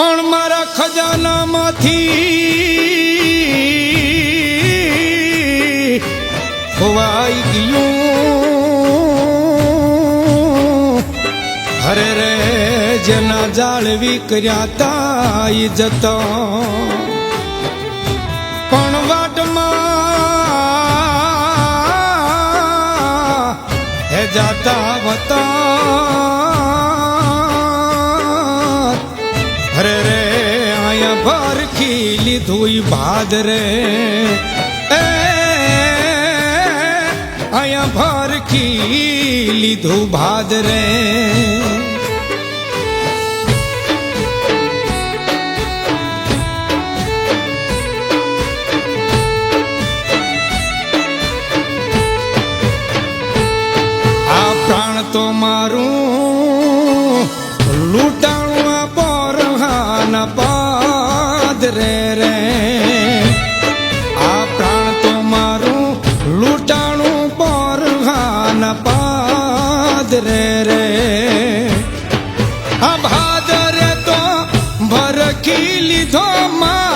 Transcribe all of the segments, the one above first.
પણ મારા ખજાનામાંથી ખોવાઈ ગયું. હરે રે, જેના જાળવી કર્યા તા જતો. પણ વાટમાં હે જાતા વતા લીધું ભાદ રે. એ અહીંયા ભરખી લીધું ભાદ રે. રે રે. આ પ્રાણ તો મારું લૂંટાણું પોરહાના પાદ રે રે. આ ભાદરે તો ભરખી લીધો મારો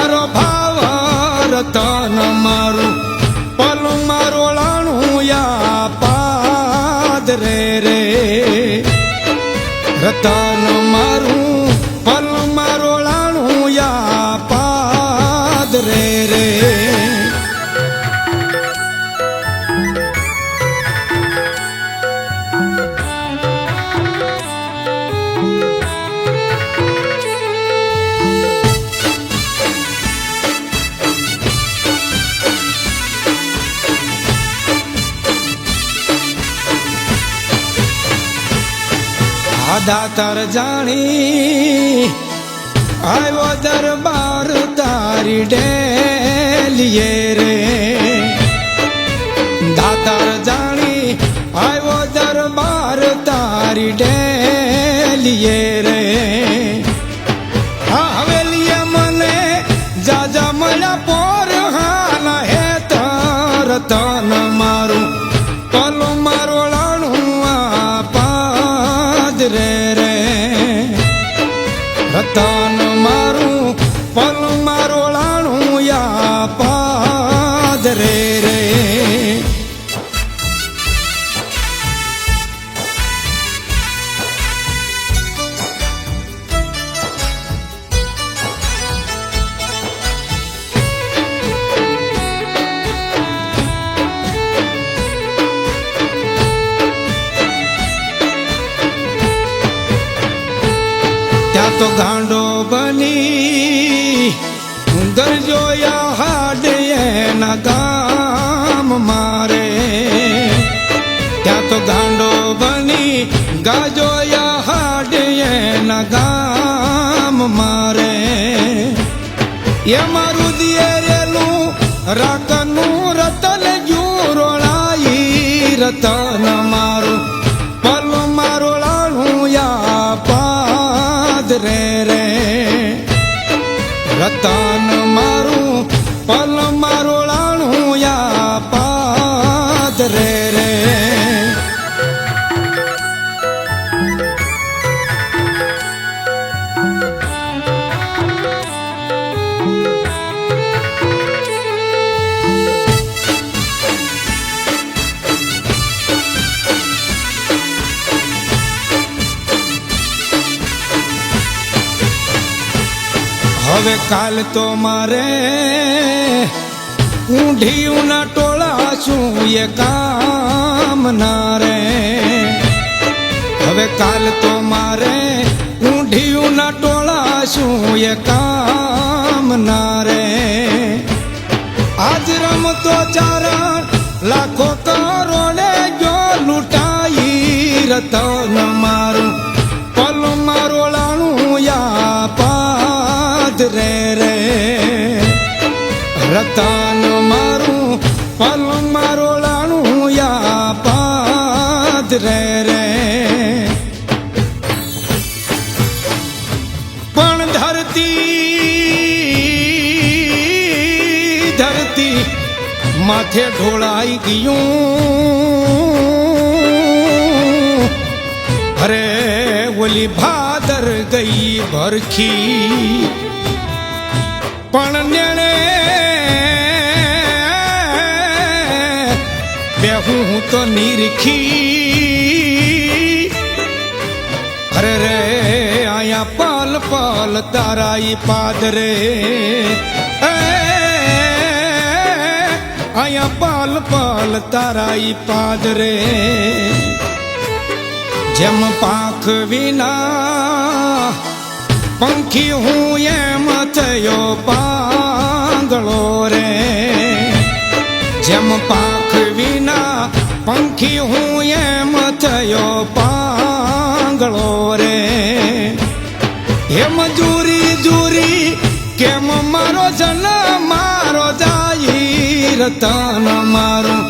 આ તર જાણી આવ્યો દરબાર તારી ડેલીએ રે. તો ગાંડો બની. ઉંદર જોયા હાડ એના ગામ મારે. ત્યાં તો ગાંડો બની ગાજોયા હાડ એના ગામ મારે. એ મારું દિયેલું રાખનું રતન જુરોળાઈ રતન મારું રતન હવે કાલ તો મારે ઊંઢિયુંના ટોળા છું એ કામ ના રે. હવે કાલ તો મારે ઊંઢિયુંના ટોળા છું એ કામ ના રે. આજ રમતો ચારણ લાખો કરોડે જો લૂંટાઈ રતન મારું. પાદ રે રતન મારું પલ મારો લાણું યા પાદ રે. પણ ધરતી ધરતી માથે ઢોળાઈ ગયું. અરે ઓલી ભાદર પાદર ગઈ ભરખી પણ નેણે બેહું તો નિરખી. અરે રે આયા પાલ પાલ તારાઈ પાદરે એ, આયા પાલ પાલ તારાઈ પાદરે જેમ પાખ વિના પંખી હું એમ થયો પાંગળો રે. જેમ પાંખ વિના પંખી હું એમ થયો પાંગળો રે. હેમ જુરી જુરી કેમ મારો જન મારો જાય રતન મારું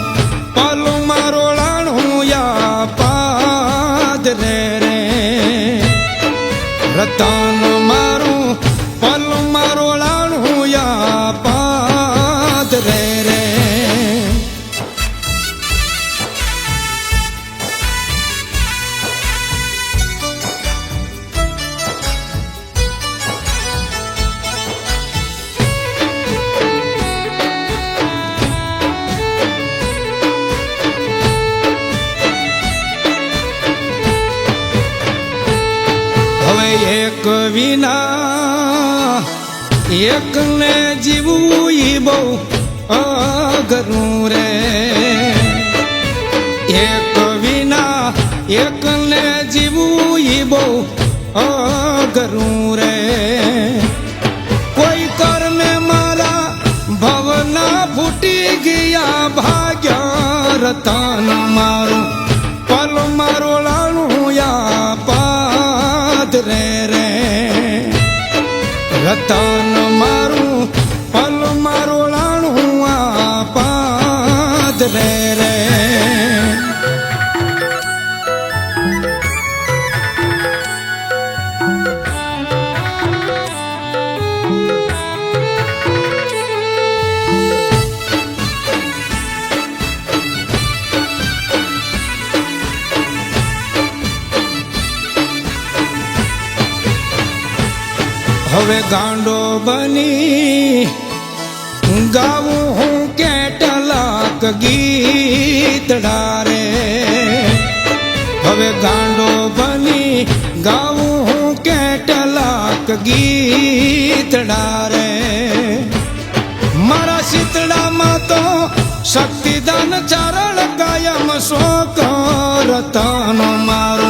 વિના એકને જીવવું ઈ બહુ અઘરું રે. એક વિના એકને જીવવું ઈ બહુ અઘરું રે. કોઈ કર્મે મારા ભવના ફૂટી ગયા ભાગ્યા રતન. હવે ગાંડો બની. ગાવું હું કેટલાક ગીતડા રે હવે ગાંડો બની, ગાવું હું કેટલાક ગીતડા રે મારા શીતળામાં તો શક્તિદાન ચારણ કાયમ શોક રતન મારું.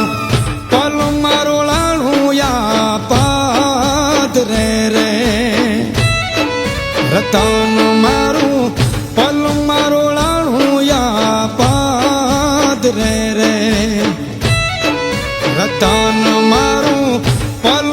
રતન મારું પલ